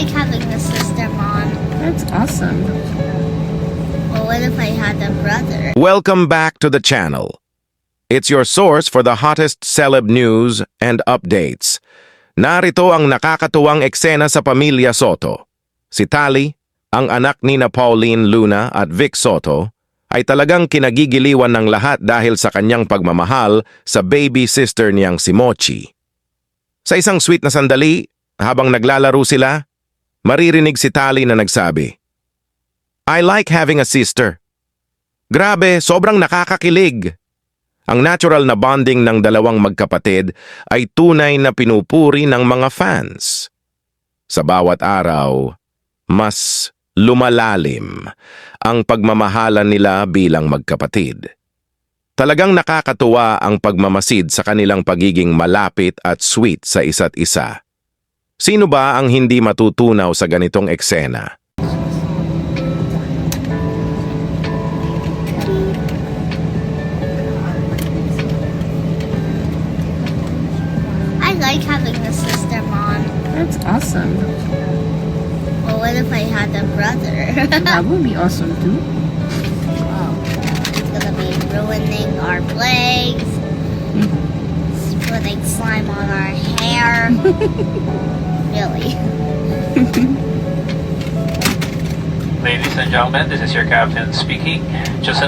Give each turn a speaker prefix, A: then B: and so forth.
A: like having a sister, Mom.
B: That's awesome.
A: Well, what if I had a brother?
C: Welcome back to the channel. It's your source for the hottest celeb news and updates. Narito ang nakakatuwang eksena sa pamilya Soto. Si Tali, ang anak ni na Pauline Luna at Vic Soto, ay talagang kinagigiliwan ng lahat dahil sa kanyang pagmamahal sa baby sister niyang si Mochi. Sa isang sweet na sandali, habang naglalaro sila, maririnig si Tali na nagsabi, I like having a sister. Grabe, sobrang nakakakilig. Ang natural na bonding ng dalawang magkapatid ay tunay na pinupuri ng mga fans. Sa bawat araw, mas lumalalim ang pagmamahalan nila bilang magkapatid. Talagang nakakatuwa ang pagmamasid sa kanilang pagiging malapit at sweet sa isa't isa. Sino ba ang hindi matutunaw sa ganitong eksena?
A: I like having a sister, Mom.
B: That's awesome.
A: Well, what if I had a brother?
B: That would be awesome too.
A: oh, it's gonna be ruining our legs, putting slime on our hair. really?
D: Ladies and gentlemen, this is your captain speaking. Just